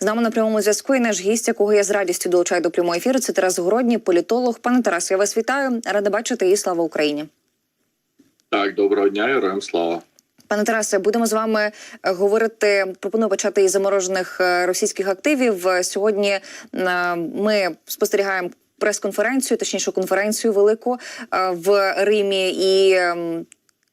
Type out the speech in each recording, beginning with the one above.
З нами на прямому зв'язку і наш гість, якого я з радістю долучаю до прямого ефіру. Це Тарас Городній, політолог. Пане Тарас, я вас вітаю. Рада бачити і слава Україні. Так, доброго дня, героям слава. Пане Тарасе, будемо з вами е, говорити. Пропоную почати із заморожених е, російських активів. Сьогодні е, ми спостерігаємо прес-конференцію, точніше конференцію велику в Римі і.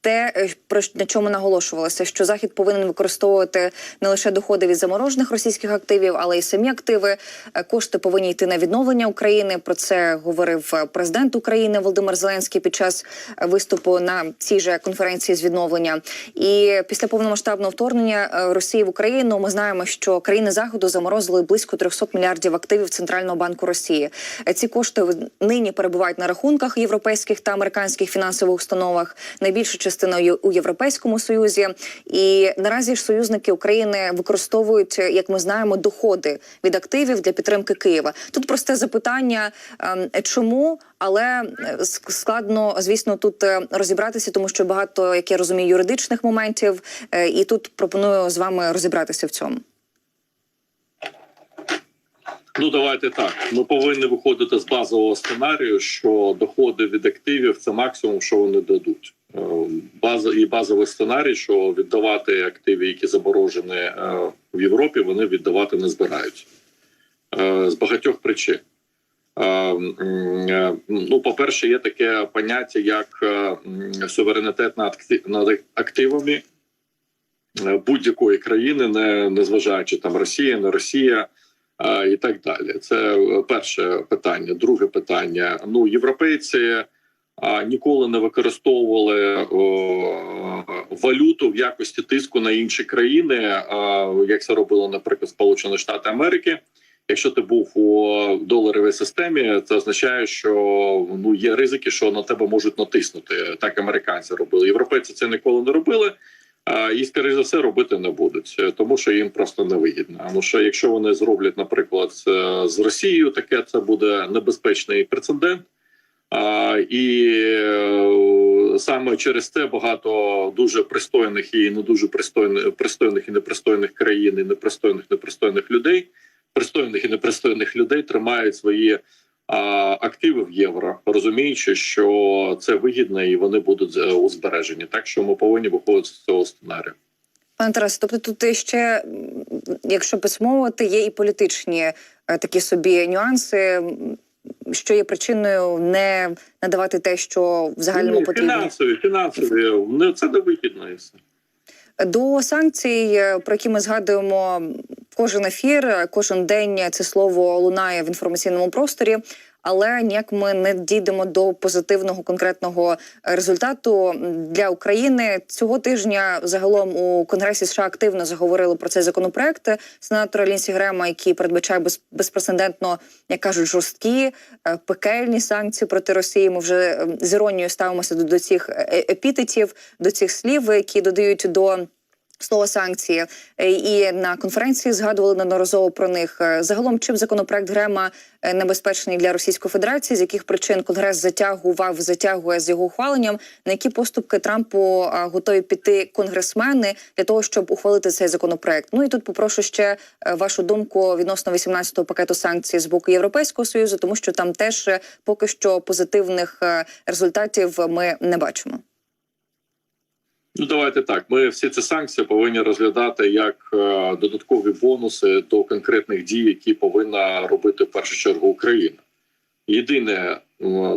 Те, е, про на чому наголошувалося, що захід повинен використовувати не лише доходи від заморожених російських активів, але й самі активи. Е, Кошти повинні йти на відновлення України. Про це говорив е, президент України Володимир Зеленський під час виступу на цій же конференції з відновлення. І після повномасштабного вторгнення Росії в Україну ми знаємо, що країни заходу заморозили близько 300 мільярдів активів Центрального банку Росії. Ці кошти нині перебувають на рахунках європейських та американських фінансових установах. Найбільша частина ю- у Європейському Союзі. І наразі ж союзники України використовують, як ми знаємо, доходи від активів для підтримки Києва. Тут просте запитання, ем, чому, але е, складно, звісно, тут е, розібратися, тому що багато, як я розумію, юридичних моментів. Е, І тут пропоную з вами розібратися в цьому. Ну давайте так. Ми повинні виходити з базового сценарію, що доходи від активів це максимум, що вони дадуть. Е, База і базовий сценарій, що віддавати активи, які заморожені е, в Європі, вони віддавати не збираються Е, з багатьох причин. Ну, по-перше, є таке поняття, як суверенітет над активами будь-якої країни, не, не зважаючи там Росія, не Росія і так далі. Це перше питання. Друге питання: ну, європейці ніколи не використовували валюту в якості тиску на інші країни, як це робило, наприклад, Сполучені Штати Америки. Якщо ти був у доларовій системі, це означає, що ну є ризики, що на тебе можуть натиснути. Так американці робили. Європейці це ніколи не робили. І скоріш за все робити не будуть, е, тому що їм просто невигідно. Тому що якщо вони зроблять, наприклад, з Росією, таке це буде небезпечний прецедент. І е, саме через це багато дуже пристойних і не дуже пристойних, пристойних і непристойних країн, і непристойних непристойних людей, пристойних і непристойних людей тримають свої активи в євро, розуміючи, що це вигідно і вони будуть е, у збереженні. Так що ми повинні виходити з цього сценарію. Пане Тарасе, тобто тут ще, якщо підсумовувати, є і політичні е, такі собі нюанси, що є причиною не надавати те, що в загальному Ні, потрібно. фінансові, фінансові не це не вигідно і все. До санкцій, про які ми згадуємо кожен ефір, кожен день це слово лунає в інформаційному просторі. Але ніяк ми не дійдемо до позитивного конкретного е, результату для України цього тижня. Загалом у Конгресі США активно заговорили про цей законопроект сенатора Лінсі Грема, який передбачає без, безпрецедентно, як кажуть, жорсткі е, пекельні санкції проти Росії. Ми вже е, з іронією ставимося до, до цих епітетів, до цих слів, які додають до. Слово санкції Е, і на конференції згадували неодноразово про них. Е, Загалом, чим законопроект Грема е, небезпечний для Російської Федерації, з яких причин Конгрес затягував, затягує з його ухваленням, на які поступки Трампу готові піти конгресмени для того, щоб ухвалити цей законопроект. Ну і тут попрошу ще вашу думку відносно 18-го пакету санкцій з боку Європейського союзу, тому що там теж поки що позитивних результатів ми не бачимо. Ну, давайте так. Ми всі ці санкції повинні розглядати як е, додаткові бонуси до конкретних дій, які повинна робити в першу чергу Україна. Єдине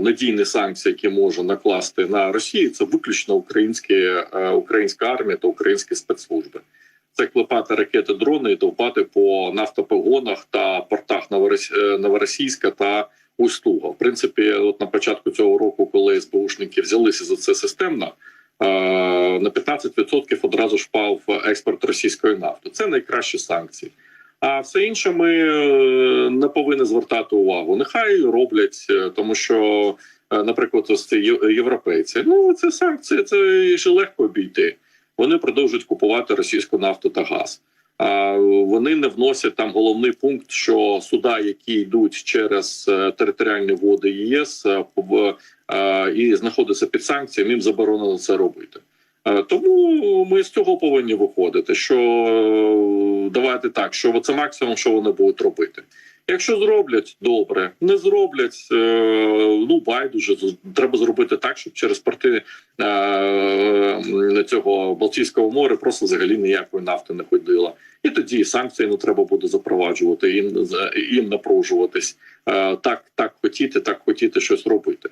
надійні санкції, які може накласти на Росію, це виключно українські е, українська армія та українські спецслужби. Це клепати ракети, дрони і товпати по нафтопогонах та портах е, Новоросійська та Устуга. В принципі, от на початку цього року, коли СБУшники взялися за це системно. Е, на 15% одразу ж впав експорт російської нафти. Це найкращі санкції. А все інше ми е, не повинні звертати увагу. Нехай роблять, е, тому що, наприклад, ось ці європейці. Ну це санкції, це ж легко обійти. Вони продовжують купувати російську нафту та газ. А вони не вносять там головний пункт, що суда, які йдуть через е, територіальні води ЄС, е, е, і знаходяться під санкціями, їм заборонено це робити. Е, Тому ми з цього повинні виходити. Що е, давайте так, що це максимум, що вони будуть робити. Якщо зроблять, добре, не зроблять, е, ну байдуже треба зробити так, щоб через порти е, цього Балтійського моря просто взагалі ніякої нафти не ходило. І тоді санкції не треба буде запроваджувати їм, їм напружуватись. Е, Так, так хотіти, так хотіти щось робити.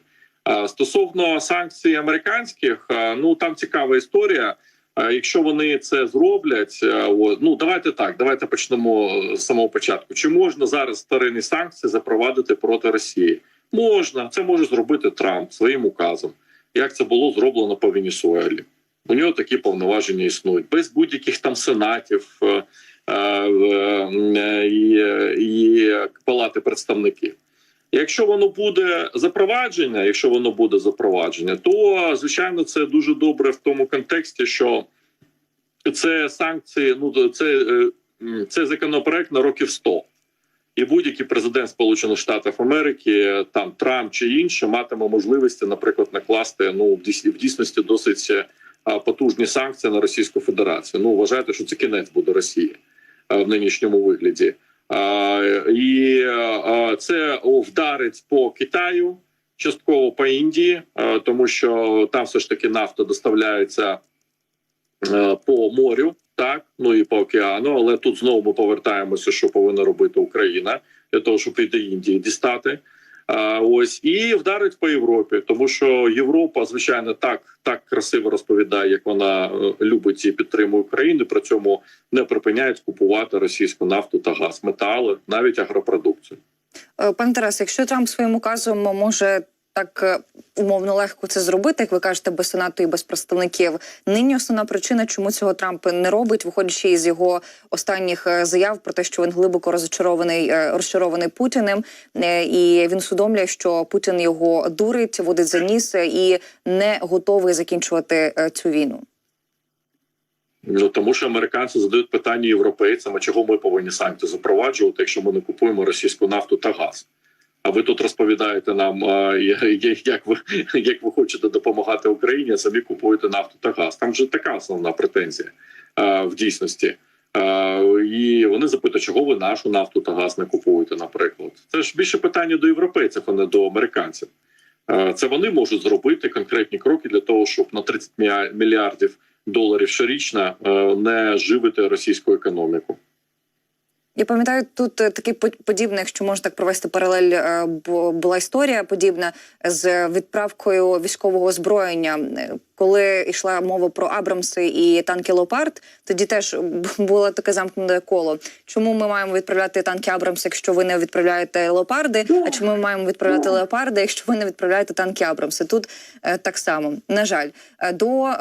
Стосовно санкцій американських, ну там цікава історія. Якщо вони це зроблять, е, ну давайте так, давайте почнемо з самого початку. Чи можна зараз старинні санкції запровадити проти Росії? Можна, це може зробити Трамп своїм указом, як це було зроблено по Венесуелі. У нього такі повноваження існують без будь-яких там сенатів е, е, і, і палати представників. Якщо воно буде запровадження, якщо воно буде запровадження, то звичайно це дуже добре в тому контексті, що це санкції, ну це, е, це законопроект на років 100. І будь-який президент Сполучених Штатів Америки, там Трамп чи інше, матиме можливості, наприклад, накласти ну в дійсності досить е, потужні санкції на Російську Федерацію. Ну вважайте, що це кінець буде Росії е, в нинішньому вигляді. І це вдарить по Китаю, частково по Індії, тому що там все ж таки нафта доставляється е, по морю, так ну і по океану. Але тут знову ми повертаємося, що повинна робити Україна для того, щоб і до Індії дістати. Ось і вдарить по Європі, тому що Європа, звичайно, так так красиво розповідає, як вона е, любить і підтримує Україну. При цьому не припиняють купувати російську нафту та газ, метали, навіть агропродукцію. Е, Пане Тарас, якщо Трамп своїм указом може так е, умовно легко це зробити, як ви кажете, без сенату і без представників, нині основна причина, чому цього Трамп не робить, виходячи із його останніх е, заяв про те, що він глибоко розчарований, е, розчарований Путіним, і він усвідомлює, що Путін його дурить, водить за ніс і не готовий закінчувати цю війну. Ну тому що американці задають питання європейцям, а чого ми повинні санкції запроваджувати, якщо ми не купуємо російську нафту та газ. А ви тут розповідаєте нам, як ви як ви хочете допомагати Україні, а самі купуєте нафту та газ. Там же така основна претензія в дійсності. І вони запитують, чого ви нашу нафту та газ не купуєте, наприклад. Це ж більше питання до європейців, а не до американців. Це вони можуть зробити конкретні кроки для того, щоб на 30 мільярдів доларів щорічно не живити російську економіку. Я пам'ятаю, тут е, такий по- подібний, якщо можна так провести паралель, е, бо була історія подібна з відправкою військового озброєння. Коли йшла мова про Абрамси і танки Леопард, тоді теж було таке замкнене коло. Чому ми маємо відправляти танки Абрамс, якщо ви не відправляєте леопарди? А чому ми маємо відправляти леопарди, якщо ви не відправляєте танки Абрамси? Тут е, так само на жаль, до.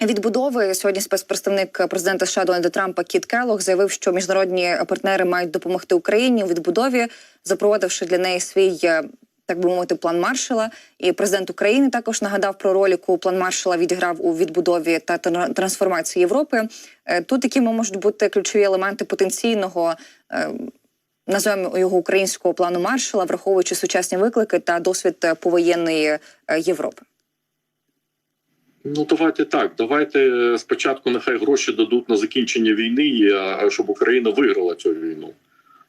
Відбудови сьогодні спецпредставник президента США Дональда Трампа Кіт Келлог заявив, що міжнародні партнери мають допомогти Україні у відбудові, запровадивши для неї свій. е, Так би мовити, план маршала, і президент України також нагадав про роль, яку план маршала відіграв у відбудові та трансформації Європи. Е, Тут які можуть бути ключові елементи потенційного е, називаємо його українського плану маршала, враховуючи сучасні виклики та досвід повоєнної Європи. Ну давайте так. Давайте е, спочатку нехай гроші дадуть на закінчення війни, щоб Україна виграла цю війну.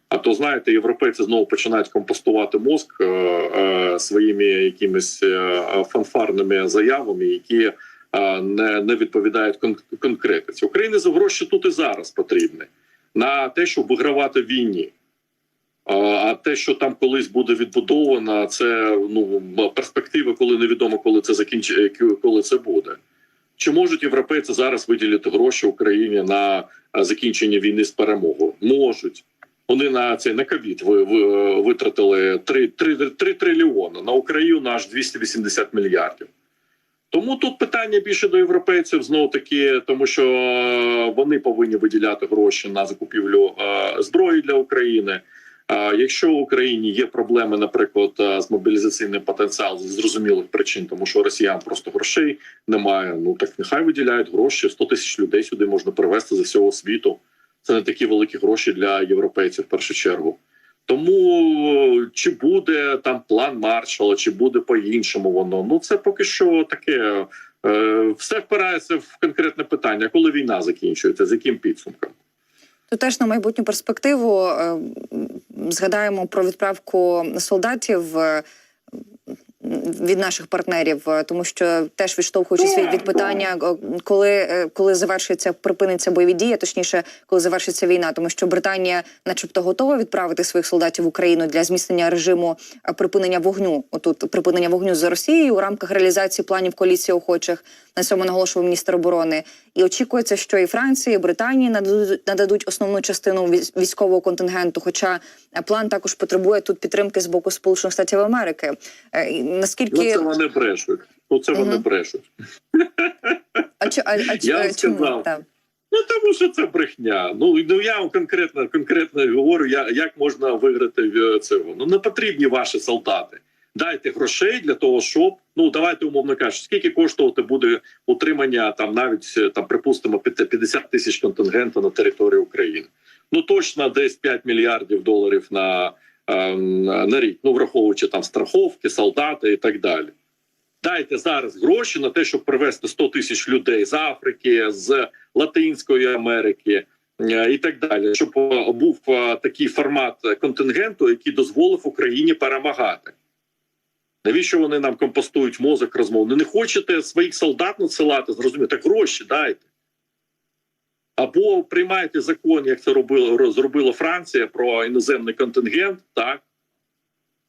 А то знаєте, європейці знову починають компостувати мозк е, е, своїми якимись е, фанфарними заявами, які е, не, не відповідають кон- конкретиці. Україні за гроші тут і зараз потрібні на те, щоб вигравати в війні. А те, що там колись буде відбудовано, це ну перспективи, коли невідомо, коли це закінчить, коли це буде. Чи можуть європейці зараз виділити гроші Україні на закінчення війни з перемогою? Можуть. Вони на це на ковід ви, ви, витратили 3, 3, 3 трильйони, на Україну аж 280 мільярдів. Тому тут питання більше до європейців знову таки, тому що е, вони повинні виділяти гроші на закупівлю е, зброї для України. Якщо в Україні є проблеми, наприклад, е, з мобілізаційним потенціалом з зрозумілих причин, тому що росіян просто грошей немає. Ну так нехай виділяють гроші. 100 тисяч людей сюди можна привезти з всього світу. Це не такі великі гроші для європейців в першу чергу. Тому чи буде там план маршала, чи буде по-іншому воно? Ну це поки що таке Е, Все впирається в конкретне питання, коли війна закінчується, з яким підсумком. Тут теж на майбутню перспективу е, згадаємо про відправку солдатів. Від наших партнерів, е, тому що теж відштовхуючись від, від питання, коли, е, коли завершиться припиниться бойові дії, точніше, коли завершиться війна, тому що Британія, начебто, готова відправити своїх солдатів в Україну для зміцнення режиму е, припинення вогню. Отут припинення вогню з Росією у рамках реалізації планів коаліції охочих. На цьому наголошував міністр оборони. І очікується, що і Франція, і Британія нададуть, нададуть основну частину військ- військового контингенту. Хоча план також потребує тут підтримки з боку Сполучених Штатів Америки. Е, і Ну Наскільки це вони брешуть. Ну це вони брешуть. а, чи- а, а, Я а чому сказав. так? Ну тому що це брехня. Ну ну я вам конкретно конкретно говорю, я, як можна виграти в цього. Ну не потрібні ваші солдати. Дайте грошей для того, щоб ну давайте умовно кажучи, скільки коштувати буде утримання там, навіть е, там припустимо 50 тисяч контингенту на території України. Ну точно десь 5 мільярдів доларів на, е, на на рік. Ну враховуючи там страховки, солдати і так далі. Дайте зараз гроші на те, щоб привезти 100 тисяч людей з Африки, з Латинської Америки е, і так далі, щоб е, був е, такий формат контингенту, який дозволив Україні перемагати. Навіщо вони нам компостують мозок розмов? Не хочете своїх солдат надсилати, зрозумієте, так гроші дайте. Або приймайте закон, як це робила, зробила Франція про іноземний контингент, так?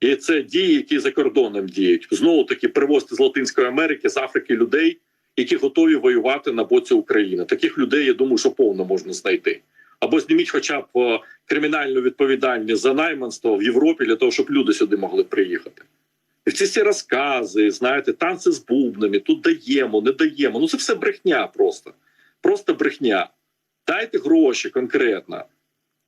І це дії, які за кордоном діють. Знову таки привозити з Латинської Америки, з Африки людей, які готові воювати на боці України. Таких людей, я думаю, що повно можна знайти. Або зніміть хоча б кримінальну відповідальність за найманство в Європі для того, щоб люди сюди могли приїхати. І ці всі розкази, знаєте, танці з бубнами, тут даємо, не даємо. Ну це все брехня просто. Просто брехня. Дайте гроші конкретно.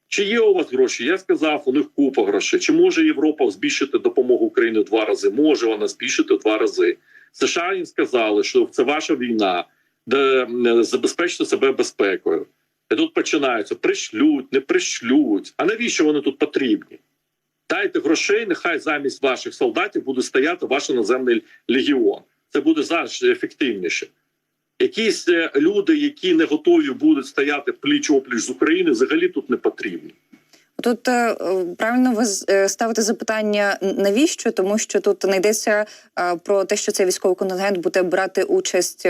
Чи є у вас гроші? Я сказав, у них купа грошей. Чи може Європа збільшити допомогу Україні два рази? Може вона збільшити два рази. США їм сказали, що це ваша війна, де забезпечте себе безпекою. І тут починаються: пришлють, не пришлють. А навіщо вони тут потрібні? Дайте грошей, нехай замість ваших солдатів буде стояти ваш наземний легіон. Це буде завжди ефективніше. Якісь е, люди, які не готові будуть стояти пліч опліч з України, взагалі тут не потрібні. Тут е, правильно ви е, ставите запитання навіщо, тому що тут не йдеться про те, що цей військовий контингент буде брати участь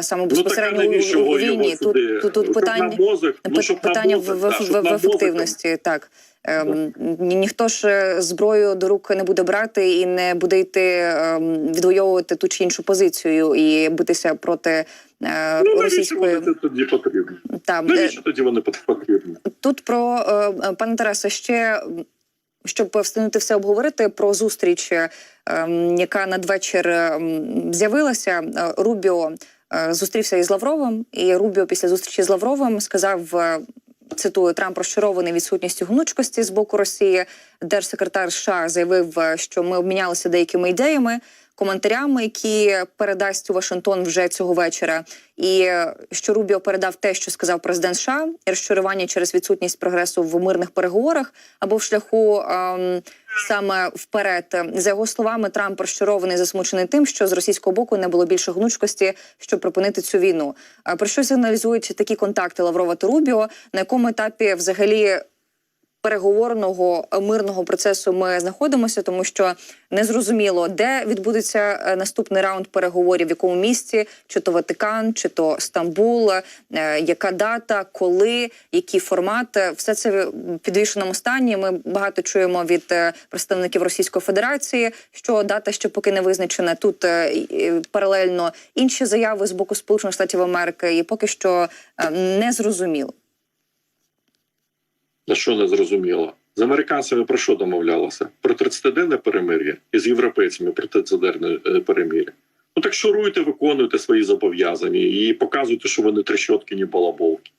саме Ну безпосередньо у- навіщо у, війні. Тут, тут, тут питання мозок, ну, питання в, мозок, в, в, в ефективності. Так ем, ні- ніхто ж е, зброю до рук не буде брати і не буде йти ем, відвоювати ту чи іншу позицію і битися проти е, Ну, російської вони тоді потрібні? та е, Навіщо тоді вони потрібні? Тут про е, пане Тарасе, ще щоб встигнути все обговорити про зустріч, е, яка надвечір з'явилася. Е, Рубіо зустрівся із Лавровим, і Рубіо після зустрічі з Лавровим сказав. Цитую, Трамп розчарований відсутністю гнучкості з боку Росії. Держсекретар США заявив, е, що ми обмінялися деякими ідеями, коментарями, які передасть у Вашингтон вже цього вечора. І е, що Рубіо передав те, що сказав президент США, розчарування через відсутність прогресу в мирних переговорах або в шляху ем, саме вперед. За його словами, Трамп розчарований, засмучений тим, що з російського боку не було більше гнучкості, щоб припинити цю війну. Про що сигналізують такі контакти Лаврова та Рубіо? На якому етапі взагалі переговорного е, мирного процесу ми знаходимося, тому що незрозуміло, де відбудеться е, наступний раунд переговорів, в якому місці, чи то Ватикан, чи то Стамбул, е, яка дата, коли, який формат, Е, все це в підвішеному стані. Ми багато чуємо від представників Російської Федерації, що дата ще поки не визначена. Тут паралельно інші заяви з боку Сполучених Штатів Америки, і поки що не зрозуміло. На що не зрозуміло? З американцями про що домовлялося? Про 30-денне перемир'я і з європейцями про 30-денне е, перемир'я. Ну так шуруйте, виконуйте свої зобов'язання і показуйте, що вони трещотки, ні балаболки.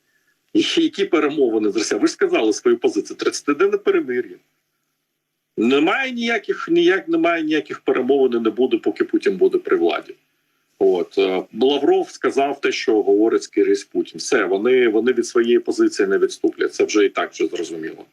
Які перемовини з Росією? Ви ж сказали свою позицію. 30-денне перемир'я. Немає ніяких, ніяк, немає ніяких перемовин не буде, поки Путін буде при владі. От е, Лавров сказав те, що говорить скрізь Путін. Все, вони, вони від своєї позиції не відступлять. Це вже і так вже зрозуміло.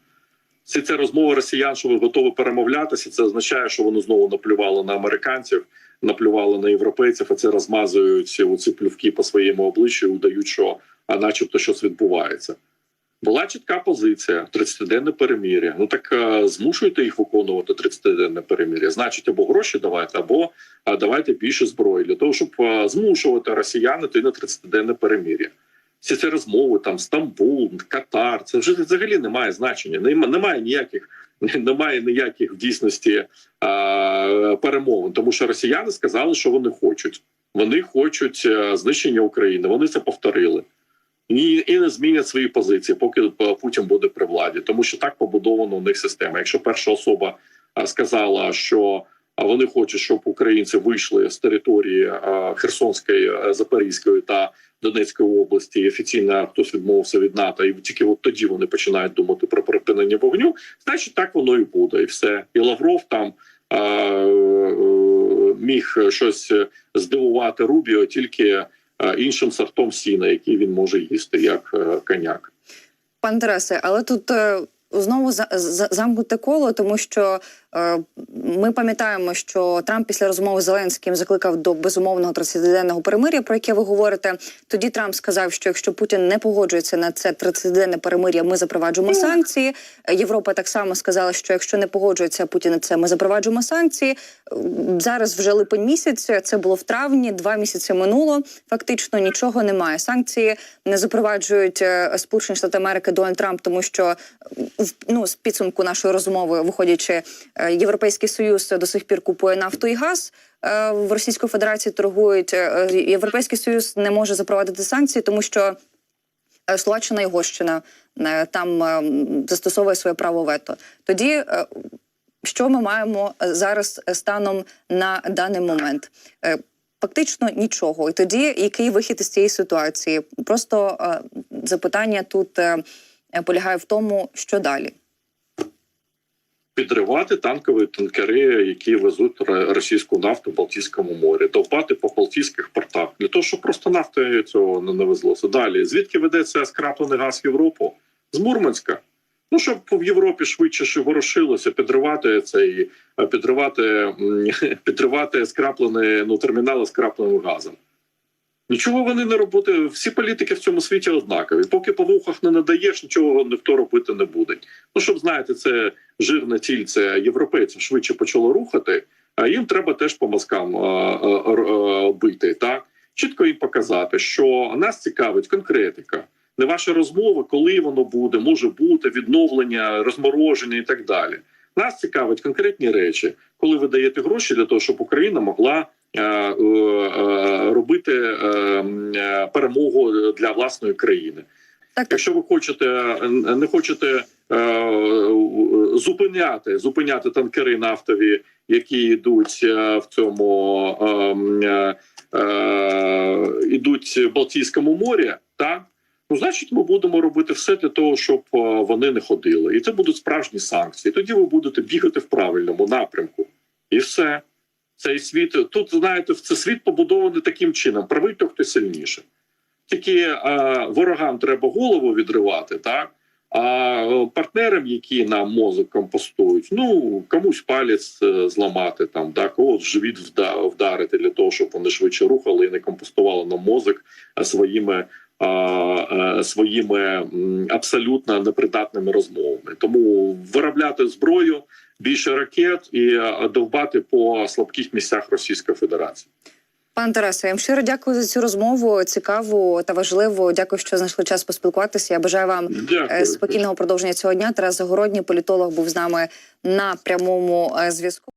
Всі ці розмови росіян, що ви готові перемовлятися, це означає, що вони знову наплювали на американців, наплювали на європейців, а це розмазують оці плювки по своєму обличчю, удають, що а начебто щось відбувається. Була чітка позиція 30-денне перемір'я. Ну так е, змушуйте їх виконувати 30-денне перемір'я. Значить, або гроші давайте, або давайте більше зброї для того, щоб е, змушувати росіян йти на 30-денне перемір'я. Всі ці розмови, там Стамбул, Катар, це вже взагалі не має значення. Немає ніяких, немає ніяких в дійсності перемовин, тому що росіяни сказали, що вони хочуть. Вони хочуть е, знищення України. Вони це повторили. І, і не змінять свої позиції, поки е, Путін буде при владі, тому що так побудовано у них система. Якщо перша особа сказала, що вони хочуть, щоб українці вийшли з території Херсонської, е, Запорізької та Донецької області, і офіційно хтось відмовився від НАТО, і тільки от тоді вони починають думати про припинення вогню. Значить, так воно і буде, і все. І Лавров там е, міг щось здивувати Рубіо тільки е, іншим сортом сіна, який він може їсти, як е, коняк. Пан Тарасе, але тут е, знову за, за, замкнуте коло, тому що е, ми пам'ятаємо, що Трамп після розмови з Зеленським закликав до безумовного 30-денного перемир'я, про яке ви говорите. Тоді Трамп сказав, що якщо Путін не погоджується на це 30-денне перемир'я, ми запроваджуємо санкції. Е, Європа так само сказала, що якщо не погоджується Путін на це, ми запроваджуємо санкції. Е, Зараз вже липень місяць. Це було в травні. Два місяці минуло. Фактично нічого немає. Санкції не запроваджують е, Сполучені Штати Америки Дональд Трамп, тому що е, ну з підсумку нашої розмови, виходячи, е, Європейський Союз до сих пір купує нафту і газ. е, В Російській Федерації торгують Е, е, Європейський Союз не може запровадити санкції, тому що е, Словаччина і Угорщина е, там е, застосовує своє право вето. Тоді е, що ми маємо е, зараз е, станом на даний момент? Е, Фактично нічого. І тоді який вихід із цієї ситуації? Просто е, запитання тут е, е, полягає в тому, що далі. Підривати танкові танкери, які везуть російську нафту в Балтійському морі, довбати по Балтійських портах для того, щоб просто нафти цього не навезлося. Далі звідки ведеться скраплений газ в Європу? З Мурманська. Ну щоб в Європі швидше ворушилося, підривати цей е, підривати, підривати скраплений ну термінали з крапленим газом. Нічого вони не робити. Всі політики в цьому світі однакові. Поки по вухах не надаєш, нічого ніхто робити не буде. Ну щоб знаєте, це жирне тільце європейців швидше почало рухати. А їм треба теж по мозкам бити. Так чітко їм показати, що нас цікавить конкретика. Не ваші розмови, коли воно буде, може бути відновлення, розмороження і так далі. Нас цікавить конкретні речі, коли ви даєте гроші для того, щоб Україна могла е, е, робити е, е, перемогу для власної країни. Так, так. Якщо ви хочете не хочете е, зупиняти зупиняти танкери нафтові, які йдуть в цьому ідуть в Балтійському морі, так ну значить, ми будемо робити все для того, щоб вони не ходили, і це будуть справжні санкції. Тоді ви будете бігати в правильному напрямку, і все. Цей світ тут знаєте, це світ побудований таким чином: правий то хто сильніше. Тільки е, ворогам треба голову відривати, так а е, партнерам, які нам мозок компостують, ну комусь палець е, зламати, там да когось живіт вдарити для того, щоб вони швидше рухали і не компостували нам мозок своїми. е, Своїми абсолютно непридатними розмовами, тому виробляти зброю, більше ракет і е, довбати по слабких місцях Російської Федерації. Пан Тарасе, я вам щиро дякую за цю розмову. Цікаву та важливу. Дякую, що знайшли час поспілкуватися. Я бажаю вам е, Дякую. спокійного продовження цього дня. Тарас Загородній, політолог, був з нами на прямому е, зв'язку.